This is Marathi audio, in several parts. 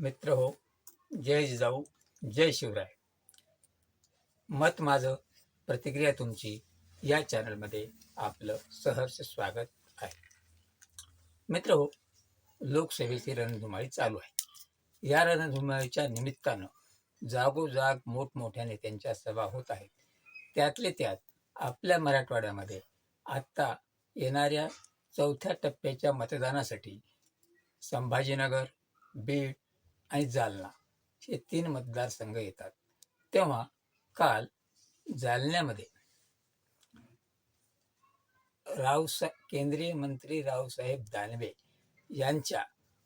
मित्र हो जय जिजाऊ जय शिवराय. मत माझं प्रतिक्रिया तुमची या चॅनलमध्ये आपलं सहर्ष स्वागत आहे. मित्र हो लोकसेवेची रणधुमाळी चालू आहे. या रणधुमाळीच्या निमित्तानं जागोजाग मोठमोठ्या नेत्यांच्या सभा होत आहेत. त्यातले त्यात आपल्या मराठवाड्यामध्ये आत्ता येणाऱ्या चौथ्या टप्प्याच्या मतदानासाठी संभाजीनगर बीड आणि जालना हे तीन मतदारसंघ येतात. तेव्हा काल जालन्यामध्ये रावसा केंद्रीय मंत्री रावसाहेब दानवे यांच्या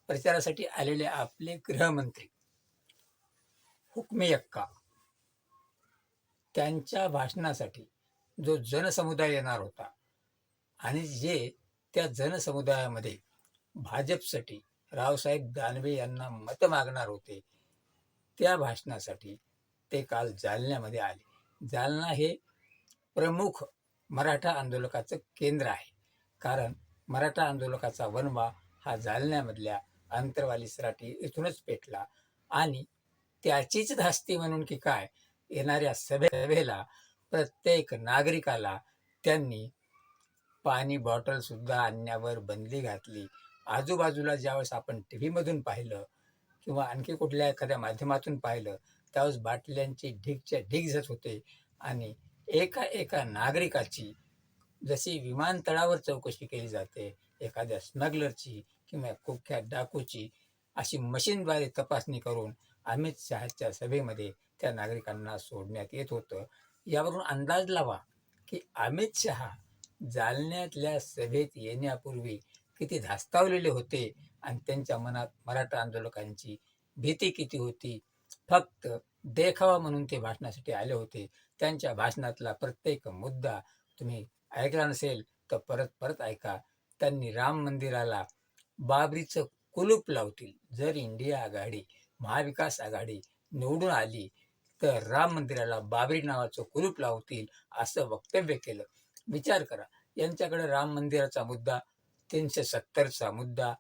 प्रचारासाठी आलेले आपले गृहमंत्री हुकमेयक्का त्यांच्या भाषणासाठी जो जनसमुदाय येणार होता आणि जे त्या जनसमुदायामध्ये भाजपसाठी रावसाहेब दानवे यांना मत मागणार होते. त्या भाषणासाठी ते काल जालन्यामध्ये आले. जालना हे प्रमुख मराठा आंदोलकाचं केंद्र आहे. कारण मराठा आंदोलकाचा वनवा हा जालन्यामधल्या अंतरवाली सराटी इथूनच पेटला आणि त्याचीच धास्ती म्हणून की काय येणाऱ्या सभे सभेला प्रत्येक नागरिकाला त्यांनी पाणी बॉटलसुद्धा आणण्यावर बंदी घातली. आजूबाजूला ज्यावेळेस आपण टी व्हीमधून पाहिलं किंवा आणखी कुठल्या एखाद्या माध्यमातून पाहिलं त्यावेळेस बाटल्यांची ढीगच्या ढीग जात होते आणि एका एका नागरिकाची जशी विमानतळावर चौकशी केली जाते एखाद्या स्मगलरची किंवा कुख्यात डाकूची अशी मशीनद्वारे तपासणी करून अमित शहाच्या सभेमध्ये त्या नागरिकांना सोडण्यात येत होतं. यावरून अंदाज लावा की अमित शहा जालन्यातल्या सभेत येण्यापूर्वी किती धास्तावलेले होते आणि त्यांच्या मनात मराठा आंदोलकांची भीती किती होती. फक्त देखावा म्हणून ते भाषणासाठी आले होते. त्यांच्या भाषणातला प्रत्येक मुद्दा तुम्ही ऐकला नसेल तर परत परत ऐका. त्यांनी राम मंदिराला बाबरीचं कुलूप लावतील. जर इंडिया आघाडी महाविकास आघाडी निवडून आली तर राम मंदिराला बाबरी नावाचं कुलूप लावतील असं वक्तव्य केलं. विचार करा. यांच्याकडे राम मंदिराचा मुद्दा तीनशे सत्तरचा मुद्दा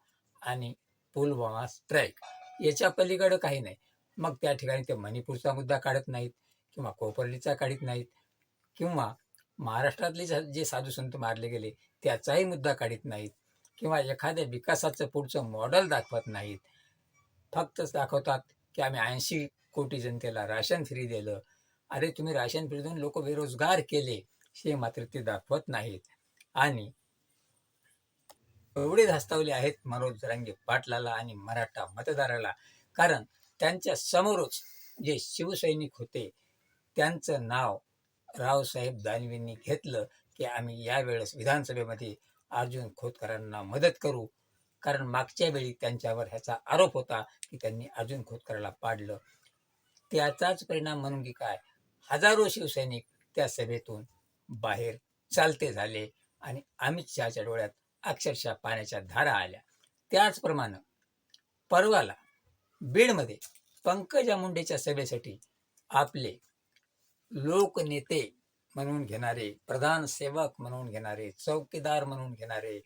आणि पुलवामा स्ट्राईक याच्या पलीकडं काही नाही. मग त्या ठिकाणी ते मणिपूरचा मुद्दा काढत नाहीत किंवा कोपर्लीचा काढत नाहीत किंवा महाराष्ट्रातले जे साधू संत मारले गेले त्याचाही मुद्दा काढत नाहीत किंवा एखाद्या विकासाचं पुढचं मॉडेल दाखवत नाहीत. फक्तच दाखवतात की आम्ही ऐंशी कोटी जनतेला राशन फ्री दिलं. अरे तुम्ही राशन फ्री देऊन लोक बेरोजगार केले हे मात्र ते दाखवत नाहीत. आणि एवढे धास्तावले आहेत मनोज जरांगे पाटलाला आणि मराठा मतदाराला. कारण त्यांच्या समोरच जे शिवसैनिक होते त्यांचं नाव रावसाहेब दानवेंनी घेतलं की आम्ही यावेळेस विधानसभेमध्ये अर्जुन खोतकरांना मदत करू. कारण मागच्या वेळी त्यांच्यावर ह्याचा आरोप होता की त्यांनी अर्जुन खोतकराला पाडलं. त्याचाच परिणाम म्हणून की काय? हजारो शिवसैनिक त्या सभेतून बाहेर चालते झाले आणि अमित शहाच्या डोळ्यात अक्षरशः पाण्याच्या धारा आल्या. त्याचप्रमाणे परवाला बीडमध्ये पंकजा मुंडेच्या सभेसाठी आपले लोकनेते म्हणून घेणारे प्रधान सेवक म्हणून घेणारे चौकीदार म्हणून घेणारे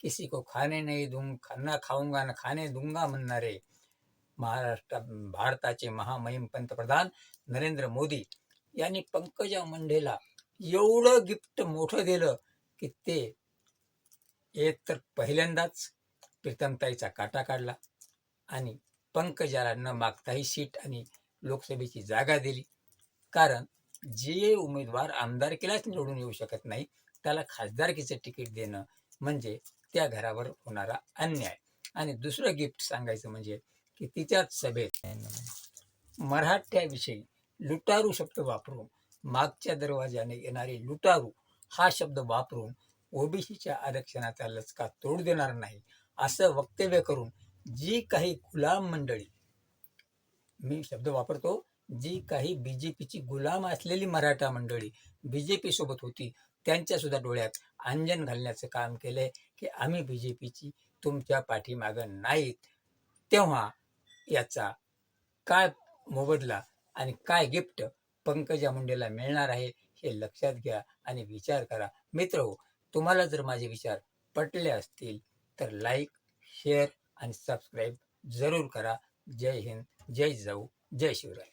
किसी को खाने नाही दूंग खाना खाऊंगा ना खाने दूंगा म्हणणारे महाराष्ट्र भारताचे महामहिम पंतप्रधान नरेंद्र मोदी यांनी पंकजा मुंडेला एवढं गिफ्ट मोठं दिलं की ते एक तर पहिल्यांदाच प्रीतमताईचा काटा काढला आणि पंकजाला न मागताही सीट आणि लोकसभेची जागा दिली. कारण जे उमेदवार आमदारकीलाच निवडून येऊ शकत नाही त्याला खासदारकीचं तिकीट देणं म्हणजे त्या घरावर होणारा अन्याय. आणि दुसरं गिफ्ट सांगायचं म्हणजे की तिच्याच सभेत मराठ्याविषयी लुटारू शब्द वापरून मागच्या दरवाजाने येणारे लुटारू हा शब्द वापरून ओबीसीच्या आरक्षणाचा लचका तोड देणार नाही असं वक्तव्य करून जी काही गुलाम मंडळी मी शब्द वापरतो जी काही बीजेपीची गुलाम असलेली मराठा मंडळी बीजेपी सोबत होती त्यांच्या सुद्धा डोळ्यात अंजन घालण्याचं काम केलंय की आम्ही बीजेपीची तुमच्या पाठीमागं नाहीत. तेव्हा याचा काय मोबदला आणि काय गिफ्ट पंकजा मुंडेला मिळणार आहे हे लक्षात घ्या आणि विचार करा. मित्र हो तुम्हाला जर माझे विचार पटले असतील तर लाईक शेअर आणि सबस्क्राईब जरूर करा. जय हिंद जय जाऊ जय शिवराय.